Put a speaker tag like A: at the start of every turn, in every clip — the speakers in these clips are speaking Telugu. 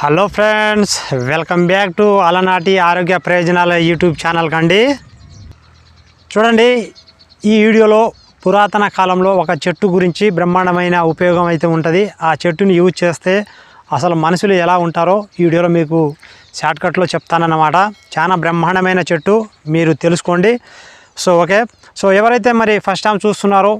A: Hello friends welcome back to అలనాటి ఆరోగ్య ప్రయోజనాల యూట్యూబ్ ఛానల్ కండి. చూడండి ఈ వీడియోలో పురాతన కాలంలో ఒక చెట్టు గురించి బ్రహ్మాండమైన ఉపయోగం అయితే ఉంటుంది. ఆ చెట్టుని యూజ్ చేస్తే అసలు మనుషులు ఎలా ఉంటారో ఈ వీడియోలో మీకు షార్ట్కట్లో చెప్తానన్నమాట. చాలా బ్రహ్మాండమైన చెట్టు మీరు తెలుసుకోండి. So okay. సో ఎవరైతే మరి ఫస్ట్ టైం చూస్తున్నారో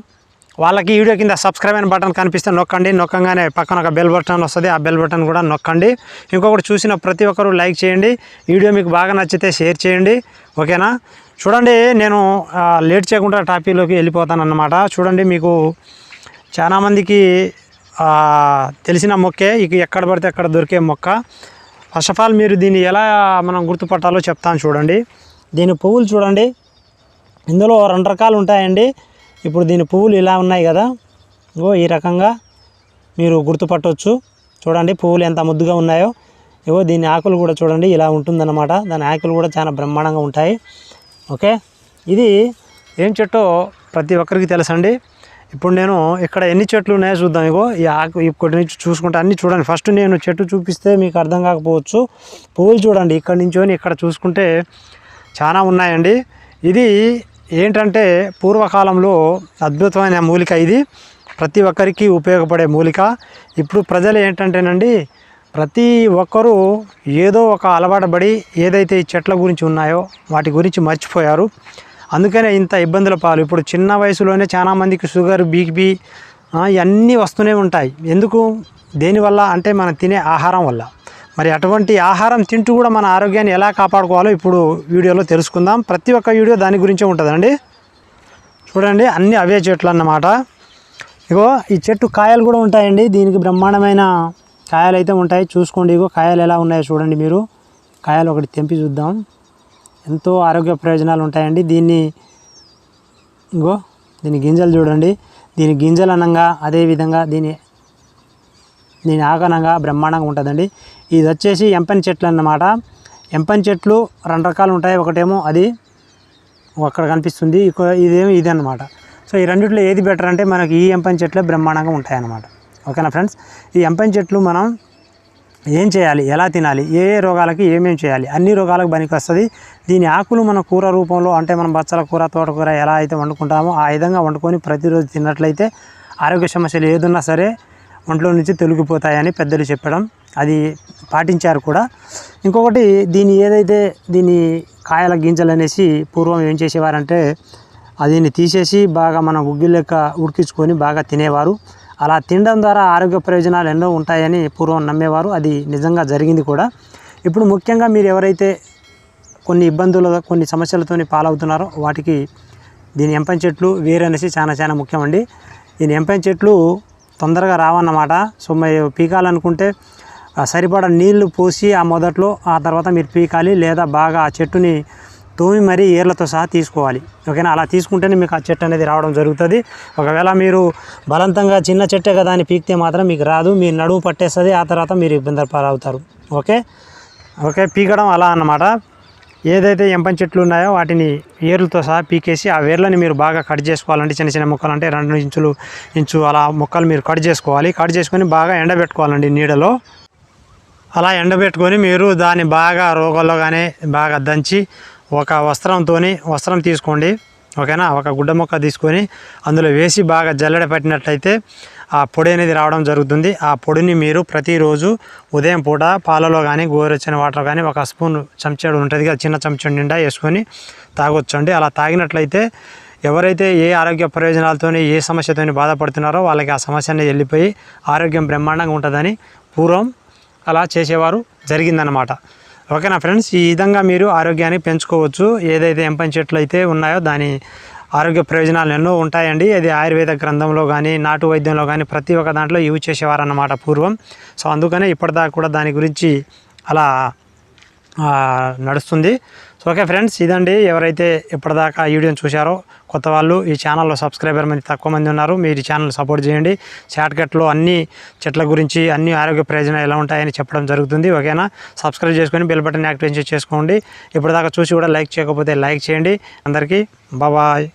A: వాళ్ళకి వీడియో కింద సబ్స్క్రైబ్ అయిన బటన్ కనిపిస్తే నొక్కండి. నొక్కంగానే పక్కన ఒక బెల్ బటన్ వస్తుంది. ఆ బెల్ బటన్ కూడా నొక్కండి. ఇంకొకటి చూసిన ప్రతి ఒక్కరు లైక్ చేయండి. వీడియో మీకు బాగా నచ్చితే షేర్ చేయండి. ఓకేనా? చూడండి నేను లేట్ చేయకుండా టాపిక్లోకి వెళ్ళిపోతాను అన్నమాట చూడండి మీకు చాలామందికి తెలిసిన మొక్కే ఇక ఎక్కడ పడితే అక్కడ దొరికే మొక్క. ఫస్ట్ ఆఫ్ ఆల్ మీరు దీన్ని ఎలా మనం గుర్తుపట్టాలో చెప్తాను చూడండి. దీని పువ్వులు చూడండి. ఇందులో రెండు రకాలు ఉంటాయండి. ఇప్పుడు దీని పువ్వులు ఇలా ఉన్నాయి కదా. ఇగో ఈ రకంగా మీరు గుర్తుపట్టవచ్చు చూడండి పువ్వులు ఎంత ముద్దుగా ఉన్నాయో. ఇగో దీని ఆకులు కూడా చూడండి ఇలా ఉంటుందన్నమాట. దాని ఆకులు కూడా చాలా బ్రహ్మాండంగా ఉంటాయి. ఓకే? ఇది ఏం చెట్టో ప్రతి ఒక్కరికి తెలుసండి. ఇప్పుడు నేను ఇక్కడ ఎన్ని చెట్లు ఉన్నాయో చూద్దాం. ఇగో ఈ ఆకు ఇక్కడి నుంచి చూసుకుంటే అన్ని చూడండి. ఫస్ట్ నేను చెట్టు చూపిస్తే మీకు అర్థం కాకపోవచ్చు. పువ్వులు చూడండి. ఇక్కడ నుంచి ఇక్కడ చూసుకుంటే చాలా ఉన్నాయండి. ఇది ఏంటంటే పూర్వకాలంలో అద్భుతమైన మూలిక ఇది. ప్రతి ఒక్కరికి ఉపయోగపడే మూలిక. ఇప్పుడు ప్రజలు ఏంటంటేనండి ప్రతి ఒక్కరూ ఏదో ఒక అలవాటుబడి ఏదైతే ఈ చెట్ల గురించి ఉన్నాయో వాటి గురించి మర్చిపోయారు. అందుకనే ఇంత ఇబ్బందుల పాలు. ఇప్పుడు చిన్న వయసులోనే చాలామందికి షుగర్ బీపీ ఇవన్నీ వస్తూనే ఉంటాయి. ఎందుకు? దేనివల్ల? అంటే మనం తినే ఆహారం వల్ల. మరి అటువంటి ఆహారం తింటూ కూడా మన ఆరోగ్యాన్ని ఎలా కాపాడుకోవాలో ఇప్పుడు వీడియోలో తెలుసుకుందాం. ప్రతి ఒక్క వీడియో దాని గురించే ఉంటుందండి. చూడండి అన్ని అవే చెట్లు అన్నమాట. ఇగో ఈ చెట్టు కాయలు కూడా ఉంటాయండి. దీనికి బ్రహ్మాండమైన కాయలు అయితే ఉంటాయి. చూసుకోండి ఇగో కాయలు ఎలా ఉన్నాయో చూడండి మీరు. కాయలు ఒకటి తెంపి చూద్దాం. ఎంతో ఆరోగ్య ప్రయోజనాలు ఉంటాయండి. దీన్ని ఇగో దీని గింజలు చూడండి. దీని గింజలు అనంగా అదేవిధంగా దీని దీని ఆగనంగా బ్రహ్మాండంగా ఉంటుందండి. ఇది వచ్చేసి ఎంపని చెట్లు అన్నమాట. ఎంపని చెట్లు రెండు రకాలు ఉంటాయి. ఒకటేమో అది అక్కడ కనిపిస్తుంది. ఇదేమో ఇది అన్నమాట. సో ఈ రెండిట్లో ఏది బెటర్ అంటే మనకి ఈ ఎంపని చెట్లే బ్రహ్మాండంగా ఉంటాయి అన్నమాట ఓకేనా ఫ్రెండ్స్? ఈ ఎంపని చెట్లు మనం ఏం చేయాలి? ఎలా తినాలి? ఏ ఏ రోగాలకి ఏమేమి చేయాలి? అన్ని రోగాలకు పనికి వస్తుంది. దీని ఆకులు మన కూర రూపంలో అంటే మనం బచ్చల కూర తోటకూర ఎలా అయితే వండుకుంటామో ఆ విధంగా వండుకొని ప్రతిరోజు తిన్నట్లయితే ఆరోగ్య సమస్యలు ఏదున్నా సరే ఒంట్లో నుంచి తొలగిపోతాయని పెద్దలు చెప్పడం. అది పాటించారు కూడా. ఇంకొకటి దీని ఏదైతే దీని కాయల గింజలు అనేసి పూర్వం ఏం చేసేవారంటే దీన్ని తీసేసి బాగా మనం గుగ్గిల్ లెక్క ఉడికించుకొని బాగా తినేవారు. అలా తినడం ద్వారా ఆరోగ్య ప్రయోజనాలు ఎన్నో ఉంటాయని పూర్వం నమ్మేవారు. అది నిజంగా జరిగింది కూడా. ఇప్పుడు ముఖ్యంగా మీరు ఎవరైతే కొన్ని ఇబ్బందులు కొన్ని సమస్యలతో పాలవుతున్నారో వాటికి దీని ఎంపని చెట్లు వేరు అనేసి చాలా చాలా ముఖ్యమండి. దీని ఎంపని చెట్లు తొందరగా రావన్నమాట. సో మీరు పీకాలనుకుంటే సరిపడా నీళ్ళు పోసి ఆ మొదట్లో ఆ తర్వాత మీరు పీకాలి లేదా బాగా ఆ చెట్టుని తోమి మరీ ఏర్లతో సహా తీసుకోవాలి. ఓకేనా? అలా తీసుకుంటేనే మీకు ఆ చెట్టు అనేది రావడం జరుగుతుంది. ఒకవేళ మీరు బలవంతంగా చిన్న చెట్టే కదా అని పీకితే మాత్రం మీకు రాదు. మీ నడుము పట్టేస్తుంది. ఆ తర్వాత మీరు ఇబ్బంది పాలవుతారు. ఓకే? ఓకే? పీకడం అలా అన్నమాట. ఏదైతే ఎంపని చెట్లు ఉన్నాయో వాటిని ఏర్లతో సహా పీకేసి ఆ వేర్లని మీరు బాగా కట్ చేసుకోవాలంటే చిన్న చిన్న ముక్కలు అంటే రెండు ఇంచులు ఇంచు అలా ముక్కలు మీరు కట్ చేసుకోవాలి. కట్ చేసుకొని బాగా ఎండబెట్టుకోవాలండి నీడలో. అలా ఎండబెట్టుకొని మీరు దాన్ని బాగా రోగల్లో కానీ బాగా దంచి ఒక వస్త్రంతో వస్త్రం తీసుకోండి. ఓకేనా? ఒక గుడ్డ మొక్క తీసుకొని అందులో వేసి బాగా జల్లెడ పెట్టినట్లయితే ఆ పొడి అనేది రావడం జరుగుతుంది. ఆ పొడిని మీరు ప్రతిరోజు ఉదయం పూట పాలలో కానీ గోరెచ్చని వాటర్ కానీ ఒక స్పూన్ చెంచాడు ఉంటుంది కదా చిన్న చెంచాడు నిండా వేసుకొని తాగొచ్చండి. అలా తాగినట్లయితే ఎవరైతే ఏ ఆరోగ్య ప్రయోజనాలతో ఏ సమస్యతో బాధపడుతున్నారో వాళ్ళకి ఆ సమస్య అనేది వెళ్ళిపోయి ఆరోగ్యం బ్రహ్మాండంగా ఉంటుందని పూర్వం అలా చేసేవారు జరిగిందనమాట ఓకేనా ఫ్రెండ్స్? ఈ విధంగా మీరు ఆరోగ్యాన్ని పెంచుకోవచ్చు. ఏదైతే ఎంపని చెట్లు అయితే ఉన్నాయో దాని ఆరోగ్య ప్రయోజనాలు ఎన్నో ఉంటాయండి. అది ఆయుర్వేద గ్రంథంలో కానీ నాటు వైద్యంలో కానీ ప్రతి ఒక్క దాంట్లో యూజ్ చేసేవారన్నమాట పూర్వం. సో అందుకనే ఇప్పటిదాకా కూడా దాని గురించి అలా నడుస్తుంది. సో ఓకే ఫ్రెండ్స్ ఇదండి. ఎవరైతే ఇప్పటిదాకా ఈ వీడియోని చూశారో కొత్త వాళ్ళు ఈ ఛానల్లో సబ్స్క్రైబర్ మంది తక్కువ మంది ఉన్నారు మీరు ఈ ఛానల్ సపోర్ట్ చేయండి. షార్ట్కట్లో అన్ని చెట్ల గురించి అన్ని ఆరోగ్య ప్రయోజనాలు ఎలా ఉంటాయని చెప్పడం జరుగుతుంది ఓకేనా సబ్స్క్రైబ్ చేసుకొని బెల్ బటన్ యాక్టివేట్ చేసుకోండి. ఇప్పటిదాకా చూసి కూడా లైక్ చేయకపోతే లైక్ చేయండి. అందరికీ బాబాయ్.